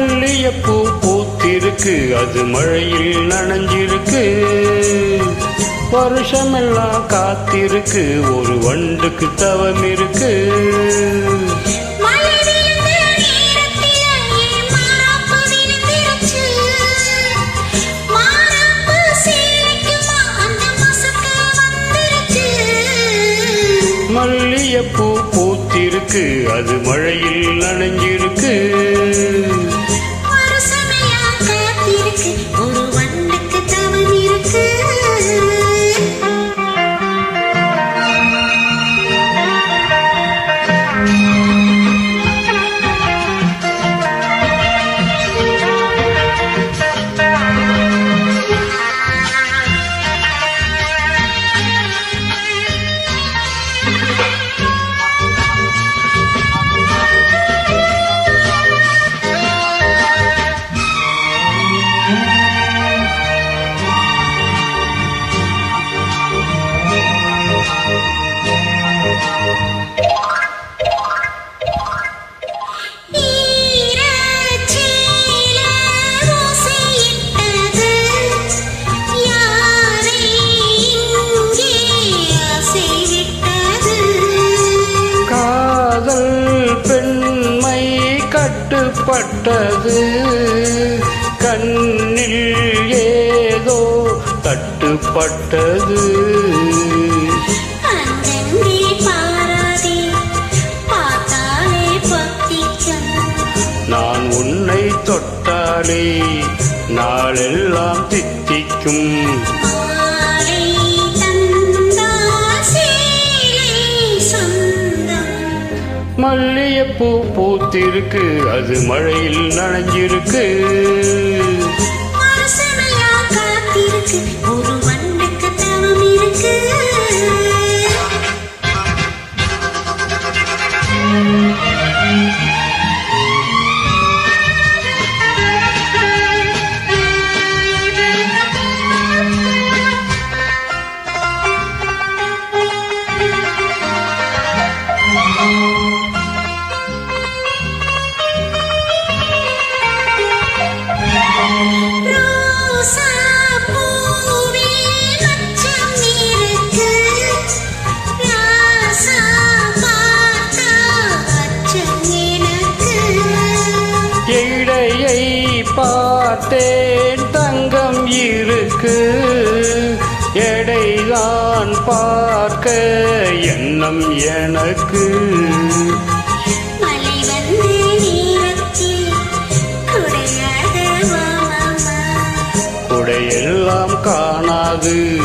மல்லியப்பூ பூத்திருக்கு. அது மழையில் நனைஞ்சிருக்கு. வருஷமெல்லாம் காத்திருக்கு. ஒரு வண்டுக்கு தவம் இருக்கு மல்லிகைப்பூ பூத்திருக்கு. அது மழையில் நனைஞ்சிருக்கு. கட்டுப்பட்டது. கண்ணில் ஏதோ தட்டுப்பட்டது. நான் உன்னை தொட்டாலே நாளெல்லாம் தித்திக்கும். மல்லியப்பூ பூத்திருக்கு. அது மழையில் நனைஞ்சிருக்கு. பார்த்தேன் தங்கம் இருக்கு. எடைதான் பார்க்க எண்ணம் எனக்கு. உடையெல்லாம் காணாது.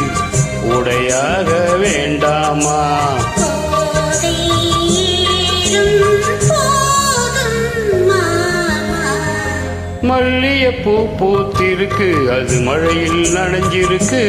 உடையாக வேண்டாமா? மல்லியப்பூ பூத்திருக்கு. அது மழையில் நனைஞ்சிருக்கு.